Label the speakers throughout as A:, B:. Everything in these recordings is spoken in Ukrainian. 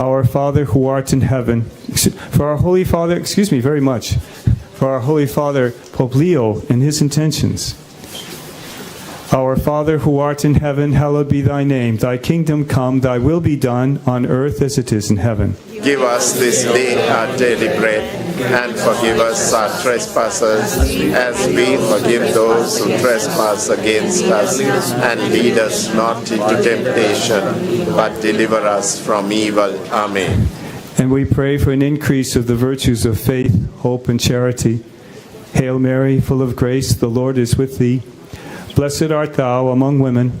A: Our Father who art in heaven, for our Holy Father, excuse me very much, for our Holy Father Pope Leo and his intentions. Our Father who art in heaven, hallowed be thy name. Thy kingdom come, thy will be done on earth as it is in heaven.
B: Give us this day our daily bread, and forgive us our trespasses, as we forgive those who trespass against us. And lead us not into temptation, but deliver us from evil. Amen.
A: And we pray for an increase of the virtues of faith, hope, and charity. Hail Mary, full of grace, the Lord is with thee. Blessed art thou among women,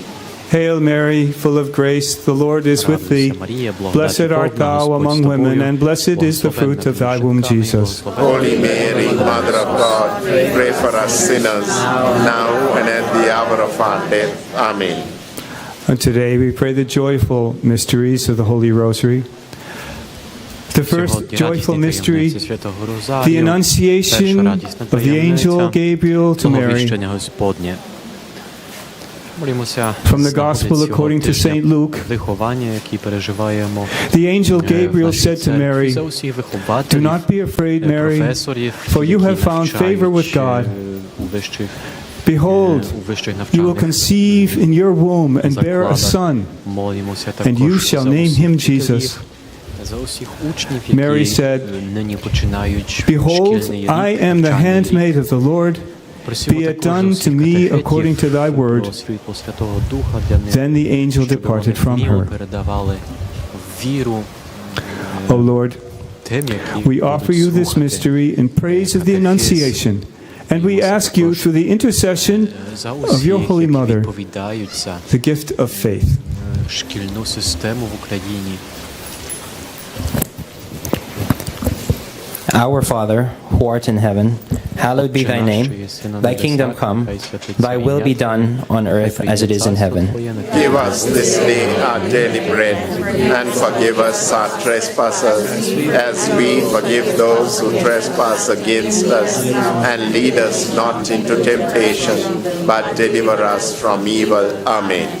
A: Hail Mary, full of grace, the Lord is with thee. Blessed art thou among women, and blessed is the fruit of thy womb, Jesus.
B: Holy Mary, Mother of God, pray for us sinners, now and at the hour of our death. Amen.
A: And today we pray the joyful mysteries of the Holy Rosary. The first joyful mystery, the Annunciation of the angel Gabriel to Mary.
C: Благовіщення Господнє. Молімося
A: From the
C: з нагоди
A: Gospel
C: цього
A: according to
C: тижня
A: Saint Luke.
C: виховання, які переживаємо.
A: The angel
C: е, в
A: Gabriel
C: нашій
A: said to
C: церкві,
A: Mary,
C: за усіх
A: Do
C: вихователів,
A: not be afraid,
C: е,
A: Mary,
C: професорів,
A: for you
C: які
A: have found
C: навчають,
A: favor with God.
C: е, у вищих,
A: Behold,
C: е, у вищих
A: you will
C: навчальних
A: conceive in your womb and bear a
C: закладах.
A: son,
C: Молимося
A: and you
C: також
A: shall
C: за
A: name
C: усіх
A: him
C: вчителів,
A: Jesus.
C: За усіх учнів,
A: Mary
C: які
A: said,
C: е, нині починають
A: Behold,
C: шкільний рік,
A: I am the
C: навчальний рік.
A: handmaid of the Lord. be it done to me according to thy word. Then the angel departed from her. O
C: oh, Lord,
A: we offer you this mystery in praise of the Annunciation, and we ask you through the intercession of your Holy Mother the gift of faith.
D: Our Father, who art in heaven, hallowed be thy name. Thy kingdom come, thy will be done on earth as it is in heaven.
B: Give us this day our daily bread, and forgive us our trespasses, as we forgive those who trespass against us. And lead us not into temptation, but deliver us from evil. Amen.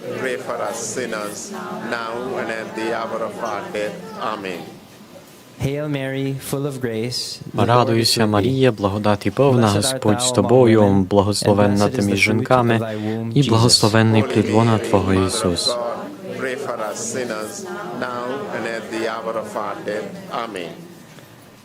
B: For us sinners, now and at the hour of our death. Amen.
D: Hail Mary, full of grace.
C: Радуйся. Марія, благодаті повна, Господь з тобою, благословенна ти між жінками, і благословенний плід лона Твого Ісус.
B: Pray for us sinners, now and at the hour of our death. Amen.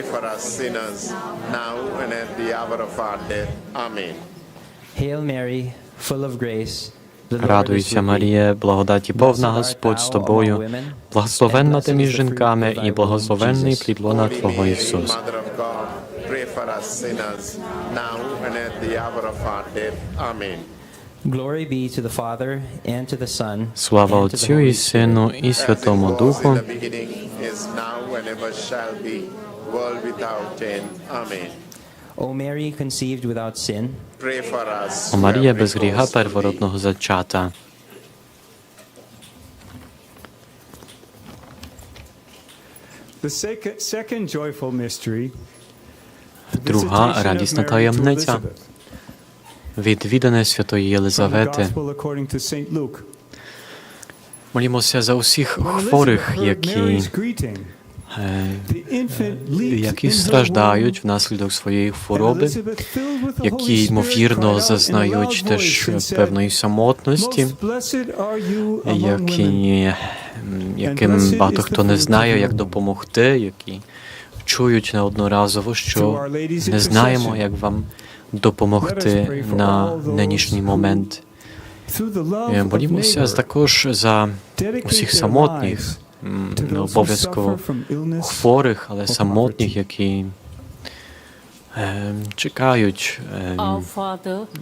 B: Pray for us sinners, now and at the hour of our death. Amen.
D: Hail Mary, full of grace.
C: Радуйся. Марія, благодаті повна, Господь з тобою, благословенна ти між жінками і благословенний плід лона Твого Ісус. Слава
D: and to the
C: Отцю і Сину і Святому Духу,
B: world without end. Amen.
D: O Mary, conceived without sin,
B: Pray for us.
C: О Марія без гріха первородного зачата.
A: The second, second joyful mystery.
C: Друга радісна таємниця відвідане Святої Єлизавети. Молімося за усіх хворих, які, Е,
A: leaped
C: які страждають внаслідок своєї хвороби, які ймовірно зазнають теж певної самотності, які, яким багато хто не знає, як допомогти, які чують неодноразово, що не знаємо, як вам допомогти на нинішній момент. Е, Молімося також за усіх самотніх, не обов'язково хворих, але самотніх, які е, чекають, е,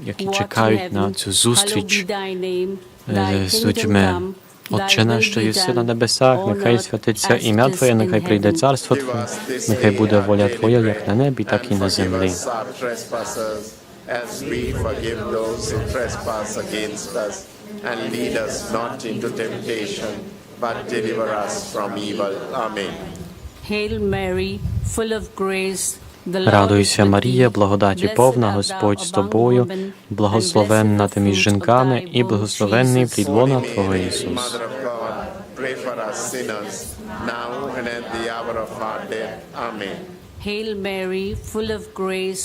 C: які чекають на цю зустріч е, з людьми. Отче наш, що єси на небесах, нехай святиться ім'я Твоє, нехай прийде царство Твоє, нехай буде воля Твоя, як на небі, так і на землі.
B: us our trespasses, as we forgive those who trespass against us. And lead us not into temptation, but deliver us from evil. Amen.
E: Hail Mary, full of grace, the Lord
C: Радуйся,
E: is with
C: Марія,
E: thee.
C: благодаті
E: Blessed
C: повна, Господь з тобою, благословенна ти між жінками, і благословенний плід лона Твого Ісус.
B: Mother of God, pray for us sinners, now and at the hour of our death. Amen.
E: Hail Mary, full of grace,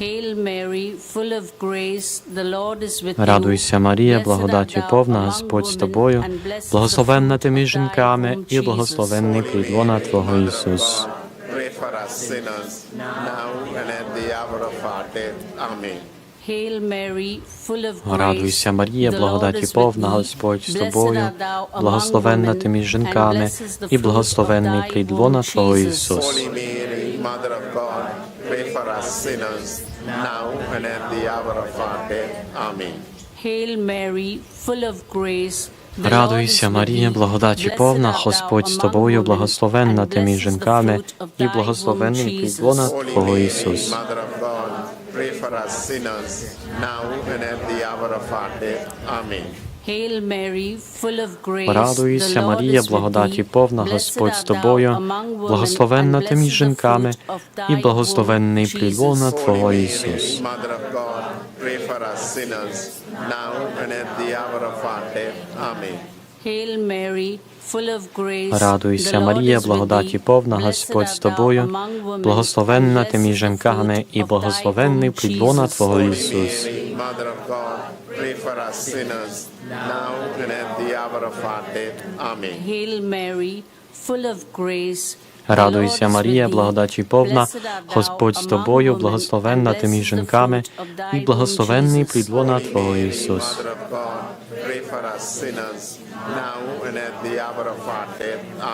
E: Hail Mary, full of grace, the Lord is with.
C: Радуйся, Марія, благодаті повна, Господь з тобою,
E: and blessed is the
C: благословенна ти між жінками, і благословенний плід лона Твого Ісус. Радуйся, Марія, благодаті повна. Господь з тобою,
E: art thou among
C: благословенна ти між жінками,
E: blessed is the
C: і благословенний плід лона Твого Ісус.
B: Holy Mary, Mother of God, pray for us sinners, now and at the hour of our death. Amen.
E: Hail Mary, full of grace,
C: Радуйся, Марія, благодаті повна, Господь з тобою, благословенна ти між жінками, і благословенний плід лона Твого Ісус.
B: Mother of God, pray for us sinners, now and at the hour of our death. Amen.
E: Hail Mary, full of grace,
C: Радуйся,
E: the Lord
C: Марія,
E: is with
C: благодаті
E: thee.
C: повна,
E: Blessed
C: Господь з
E: art thou
C: тобою,
E: among women,
C: благословенна
E: and
C: ти між
E: blessed is the
C: жінками, і благословенний
E: womb,
C: плід
E: Jesus.
C: лона
B: Holy
C: Твого
B: Mary,
C: Ісус.
B: Mother of God, pray for us sinners, now and at the hour of our death. Amen.
E: Hail Mary, full of grace,
C: Радуйся,
E: the Lord
C: Марія,
E: is with
C: благодаті
E: thee.
C: повна,
E: Blessed
C: Господь з
E: art thou
C: тобою,
E: among women,
C: благословенна
E: and
C: ти між
E: blessed is the
C: жінками, і благословенний плід лона. Твого Ісус.
B: Mother of God, pray for us sinners, now and at the hour of our death. Amen.
E: Hail Mary, full of grace,
C: Радуйся, Марія, благодаті повна, Господь з тобою, благословенна ти між жінками, і благословенний плід лона Твого Ісус.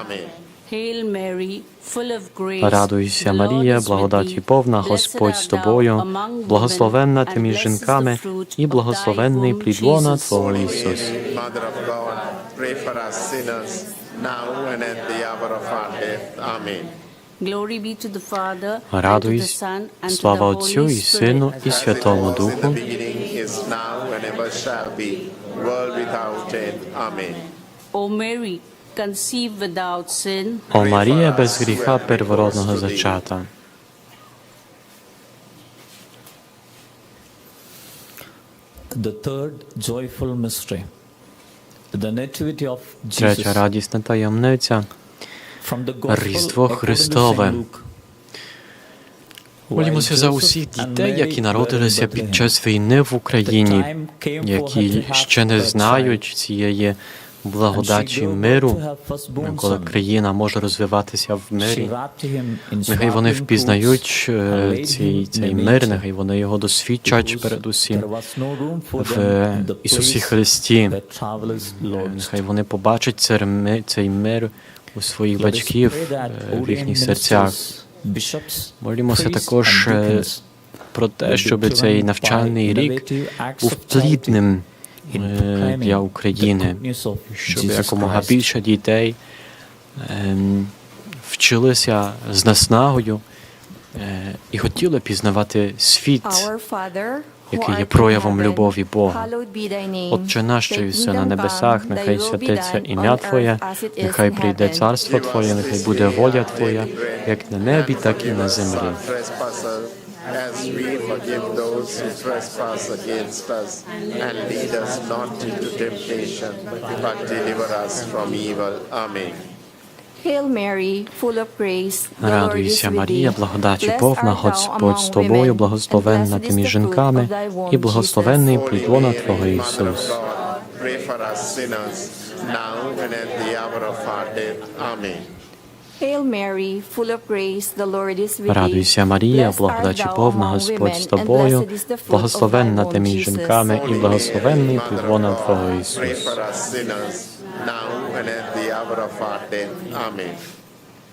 B: Amen.
E: Hail Mary, full of grace,
C: Радуйся,
E: the Lord
C: Марія,
E: is with
C: благодаті
E: thee.
C: повна, Господь з тобою, благословенна ти
E: and
C: між
E: blessed is
C: жінками, і благословенний плід лона
E: Jesus.
C: Твого Ісус.
B: Mother of God, pray for us sinners, now and at the hour of our death. Amen.
E: Glory be to the Father, and the
C: Радуйсь,
E: Son, and to
C: слава Отцю і Сину і Святому Духу,
B: beginning, is
C: О Марія без гріха первородного зачата.
F: The third joyful mystery, the nativity of Jesus.
C: Третя радісна таємниця Різдво Христове. Молімося за усіх дітей, які народилися під час війни в Україні, які ще не знають цієї благодаті миру, коли країна може розвиватися в мирі. Нехай вони впізнають е, цей, цей мир, нехай вони його досвідчать передусім в Ісусі Христі. Е, Нехай вони побачать цей ми- мир у своїх батьків е, в їхніх серцях. Молімося також е, про те, щоб цей навчальний рік був плідним е, для України, щоб якомога більше дітей. Ем, вчилися з наснагою е, і хотіли пізнавати світ,
G: який є проявом любові Бога.
C: Отче наш, що єси на небесах, нехай святиться ім'я Твоє, нехай прийде царство Твоє, нехай буде воля Твоя, як на небі, так і на землі.
B: As we forgive those who trespass against us, and lead us not into temptation, but deliver us from evil. Amen.
C: Радуйся, Марія, благодаті повна, Господь з тобою, благословенна ти між жінками, і благословенний плідона Твого Ісус.
B: Pray for us sinners, now and at the hour of our death. Amen.
C: Радуйся, Марія, благодаті повна, Господь з тобою, благословенна ти між жінками, і благословенний плід Твого
B: Pray
C: Ісус.
B: for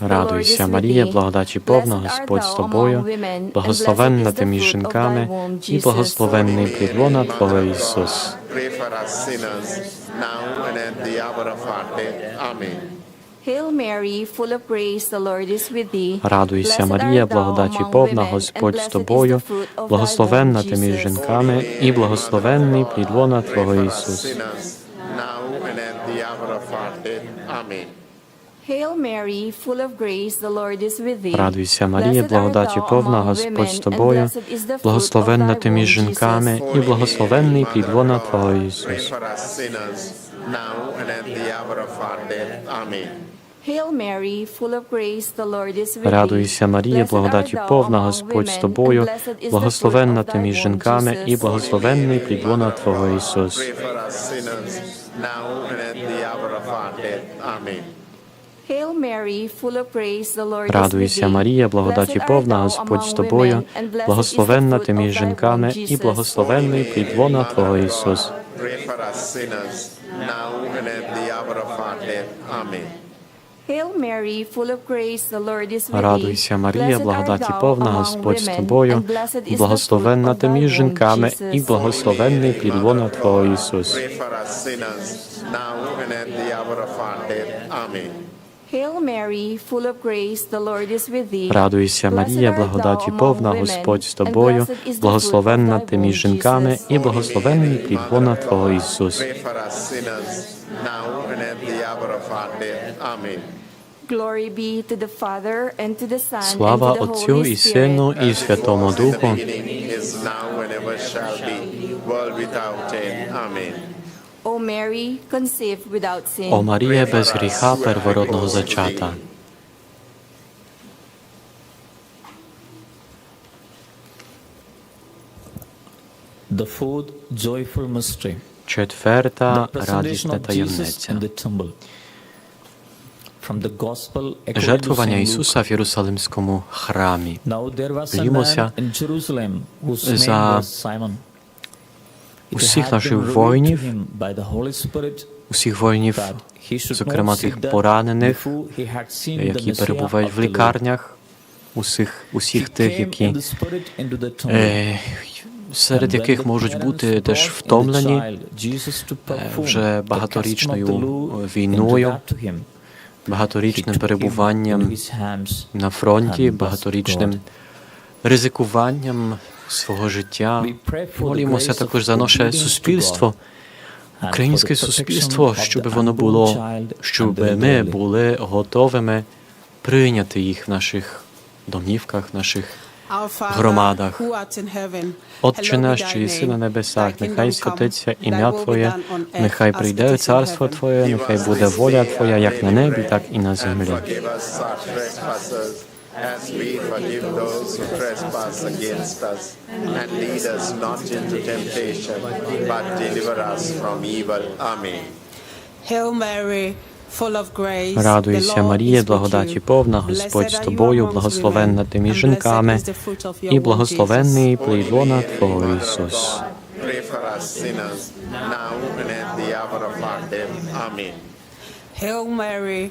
C: Радуйся, Марія, благодаті повна, Господь з тобою, благословенна ти між жінками, і благословенний плід лона Твого Ісус. Радуйся, Марія, благодаті повна, Господь з тобою, благословенна ти між жінками, і благословенний плід лона Твого Ісус.
B: Now and at the hour of our death. Amen.
C: Радуйся, Марія, благодаті повна, Господь з тобою, благословенна ти між жінками, і благословенний плід лона Твого Ісус. Радуйся, Марія, благодаті повна, Господь з тобою, благословенна ти між жінками, і благословенний плід лона Твого Ісус. Радуйся, Марія, благодаті повна, Господь з тобою, благословенна ти між жінками, і благословенний плід лона Твого Ісус. Радуйся, Марія, благодаті повна, Господь з тобою, благословенна ти між жінками, і благословенний плід лона Твого Ісус.
B: Pray
C: Радуйся, Марія, благодаті повна, Господь з тобою, благословенна ти між жінками, і благословенний плід лона Твого Ісус.
B: Pray for us sinners, now and at the hour of our death. Amen.
C: Слава Отцю і Сину, і Святому Духу.
B: Beginning is now and ever shall be, world without end. Amen.
C: О Марія без гріха первородного зачата.
F: The fourth joyful mystery,
C: Четверта
F: the presentation
C: радісна
F: of Jesus
C: таємниця.
F: in the temple. From the Gospel according to
C: Жертвування
F: Saint Luke.
C: Ісуса в Єрусалимському храмі.
F: Now there
C: усіх наших воїнів, усіх воїнів, зокрема тих поранених, які перебувають в лікарнях, усіх, усіх тих, які е, серед яких можуть бути теж втомлені е, вже багаторічною війною, багаторічним перебуванням на фронті, багаторічним ризикуванням свого життя. Молімося також за наше суспільство, українське суспільство, щоб воно було, щоб ми були готовими прийняти їх в наших домівках, наших громадах. Отче наш, що єси на небесах, нехай святиться ім'я Твоє, нехай прийде царство Твоє, нехай буде воля Твоя, як на небі, так і на землі.
B: As we forgive those who trespass against us. And lead us not into temptation, but deliver us from evil. Amen.
H: Hail Mary, full of grace,
C: Радуйся, Марія, благодаті повна, Господь з тобою, благословенна ти між жінками,
H: blessed is the fruit of your
C: і благословенний
H: Jesus.
C: плід лона Твого Ісус.
B: Pray for us sinners, now and at the hour of our death. Amen.
H: Hail Mary,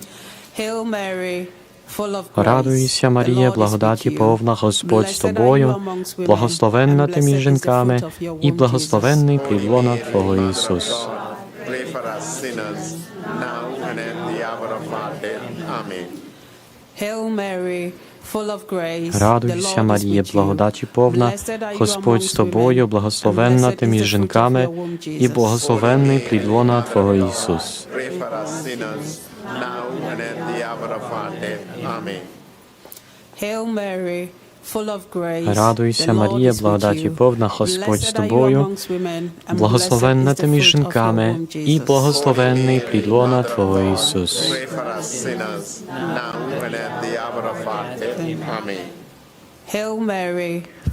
C: Радуйся, Марія, благодаті повна, Господь з тобою, благословенна ти між жінками, і благословенний плід лона Твого Ісус. Радуйся, Марія, благодаті повна, Господь з тобою, благословенна ти між жінками, і благословенний плід лона Твого Ісус.
B: Now and at the hour of our death. Amen.
H: Hail Mary, full of grace,
C: Радуйся,
H: the Lord
C: Марія, благодаті повна, Господь з
H: Blessed are you
C: тобою,
H: amongst women, and
C: благословенна
H: blessed
C: ти
H: is the
C: між
H: fruit of your
C: жінками, і благословенний плід лона Твого Ісус.
B: Pray for us sinners, now and at the hour of our death. Amen.
H: Hail Mary,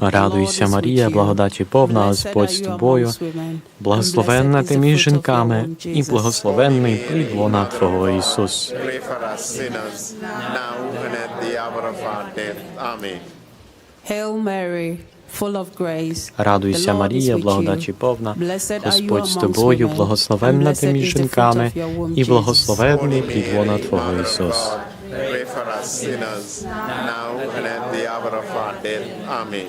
C: Радуйся, Марія, благодаті повна, Господь з тобою, благословенна ти між жінками, і благословенний плід лона Твого Ісус.
H: Grace,
C: Радуйся, Марія, благодаті повна, Господь з тобою, благословенна ти між жінками, і благословенний плід лона Твого Ісус.
B: God, Pray for us sinners, now and at the hour of our death. Amen.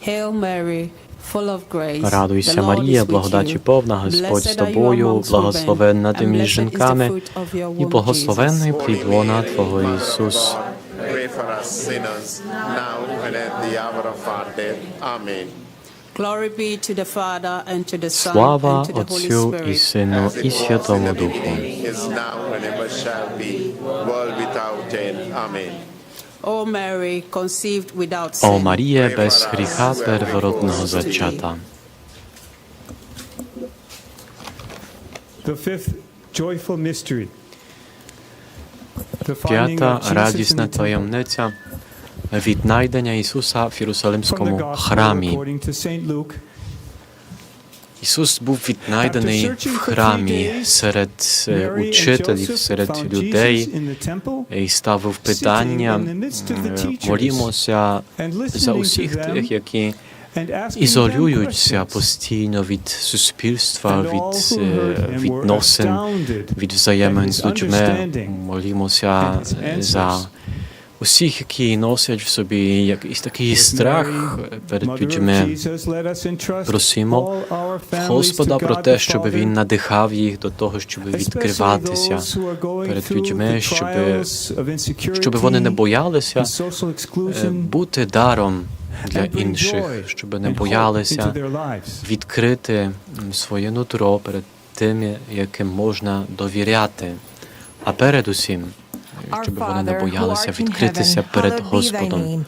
H: Hail Mary, full of grace,
C: Радуйся, Марія, благодаті
H: you.
C: повна, Господь з тобою,
H: amongst women,
C: благословенна ти
H: and
C: між
H: blessed is the
C: жінками, і
H: womb,
C: благословенний плід лона Твого
B: Mother of
C: Ісус.
B: God, Pray for us sinners, now and at the hour of our death. Amen. Sława Otcu i Synu i Świętemu Duchu.
H: O Marię bez grzecha
C: pierworodnego
H: zaciata.
C: Piąta radzisz na tajemnica зачата.
A: The fifth joyful mystery. The finding
C: П'ята
A: of Jesus in
C: радісна
A: the temple.
C: таємниця віднайдення Ісуса в
A: From the
C: Єрусалимському
A: Gospel
C: храмі.
A: according to Saint Luke,
C: Ісус був віднайдений в храмі серед е,
A: Mary and
C: учителів,
A: Joseph
C: серед
A: found Jesus
C: людей
A: in the temple
C: і ставив питання.
A: in the midst of the
C: е,
A: teachers
C: Молімося
A: and
C: за
A: listening to
C: усіх
A: them
C: тих, які
A: and asking them
C: ізолюються
A: questions.
C: постійно від суспільства,
A: And all
C: від
A: who
C: е,
A: heard him were
C: відносин,
A: astounded
C: від взаємин
A: at
C: з
A: his
C: людьми.
A: understanding
C: Молімося
A: and his
C: е,
A: answers.
C: за Усіх, які носять в собі якийсь такий страх перед людьми. Просимо Господа про те, щоб він надихав їх до того, щоб відкриватися перед людьми, щоб, щоб вони не боялися е, бути даром для інших, щоб не боялися відкрити своє нутро перед тими, яким можна довіряти, а передусім, щоб вони не боялися відкритися перед Господом.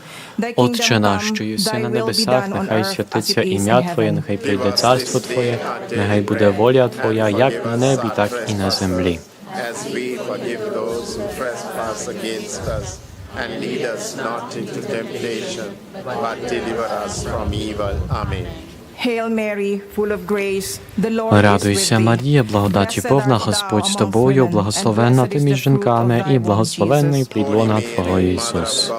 C: Отче наш, що єси на небесах, нехай святиться ім'я Твоє, нехай прийде царство Твоє, нехай буде воля Твоя, як на небі, так і на землі.
B: And lead us not into temptation, but deliver us from evil. Amen.
I: Hail Mary, full of grace, the Lord
C: Радуйся. Марія, благодаті повна, Господь з тобою, благословенна ти між жінками, і благословенний плід лона Твого Ісус.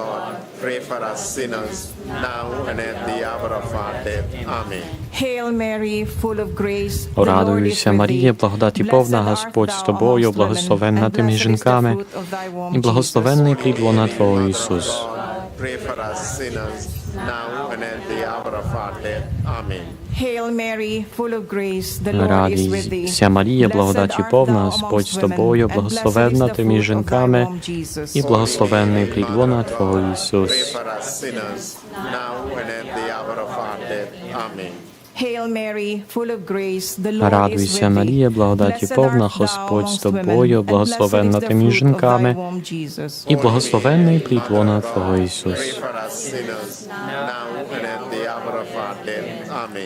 C: Радуйся, Марія, благодаті повна, Господь з тобою, благословенна ти між
I: blessed is the
C: жінками,
I: fruit of thy womb,
C: і благословенний плід лона Твого Ісус.
B: Pray for us sinners, now and at the hour of our death. Amen.
I: Hail Mary, full of grace, the Lord is with thee.
C: Радуйся, Марія,
I: Blessed
C: благодаті
I: art
C: повна, Господь з тобою, благословенна ти між
I: fruit of thy
C: жінками,
I: Jesus.
C: і благословенний плід лона Твого Ісус.
B: for us sinners, now and at the hour of our death. Amen.
I: Hail Mary, full of grace, the Lord
C: Радуйся. Марія, благодаті повна, Господь з тобою, благословенна ти між
I: fruit of thy
C: жінками, і благословенний плід лона Твого Ісус.
B: Now and at the hour of our death.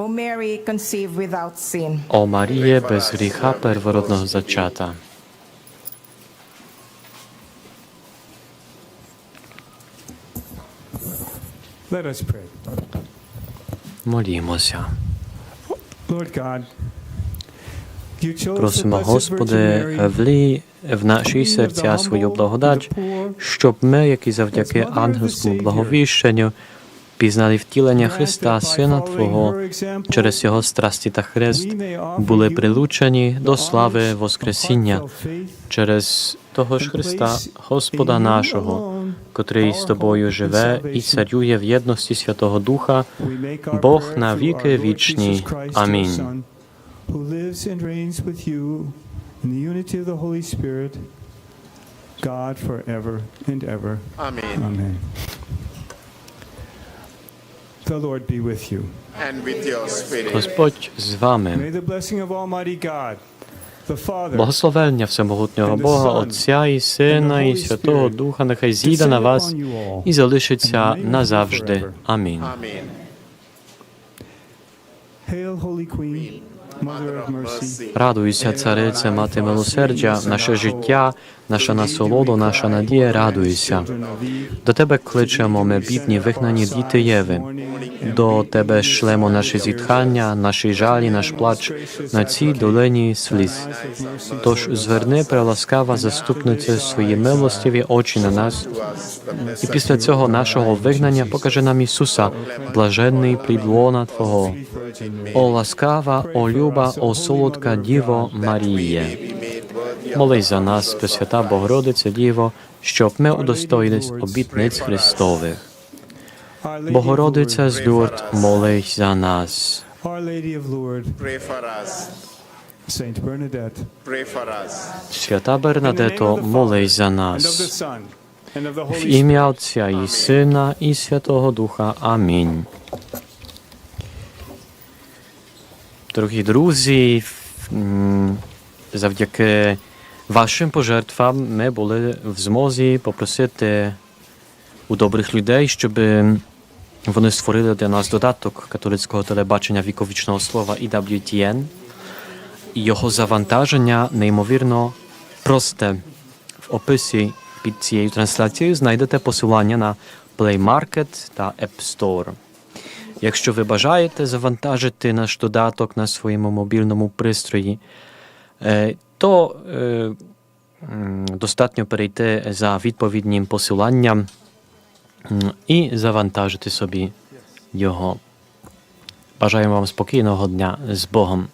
I: O Mary, conceived without sin.
C: О Маріє, без гріха первородного зачата.
A: Let us pray.
C: Молімося.
A: Lord God, you chose the
C: Просимо,
A: Blessed
C: Господи,
A: Mary
C: влій в наші серця свою благодать, щоб ми, які завдяки ангельському благовіщенню, пізнали втілення Христа, Сина Твого, через Його страсті та хрест, були прилучені до слави Воскресіння через того ж Христа, Господа нашого, котрий з тобою живе і царює в єдності Святого Духа, Бог на віки вічні. Амінь.
A: In the unity of the Holy Spirit, God forever and ever.
B: Amen.
A: Amen. The Lord be with you.
B: And with your spirit.
C: Господь з вами.
A: May the blessing of Almighty God, the Father,
C: Благословення Всемогутнього Бога, Отця і Сина, і Святого Духа, нехай зійде на вас і залишиться назавжди. Амінь. Радуйся, царице, мати милосердя, наше життя, наша насолода, наша надія, радуйся. До тебе кличемо ми, бідні, вигнані діти Єви. До тебе шлемо наші зітхання, наші жалі, наш плач на цій долині сліз. Тож зверни, преласкава заступниця свої милостиві очі на нас, і після цього нашого вигнання покажи нам Ісуса, блаженний плід Твого. О ласкава, о люба, о солодка Діво Маріє. Молись за нас, Пресвята Богородиця Діво, щоб ми удостоїлись обітниць Христових. Богородиця з Люрд, молись за нас. Свята Бернадето, молись за нас. В ім'я Отця і Сина, і Святого Духа. Амінь. Дорогі друзі, завдяки вашим пожертвам ми були в змозі попросити у добрих людей, щоб вони створили для нас додаток католицького телебачення віковічного слова EWTN. Його завантаження неймовірно просте. В описі під цією трансляцією знайдете посилання на Play Market та App Store. Якщо ви бажаєте завантажити наш додаток на своєму мобільному пристрої, то е, достатньо перейти за відповіднім посиланням і завантажити собі його. Бажаємо вам спокійного дня з Богом.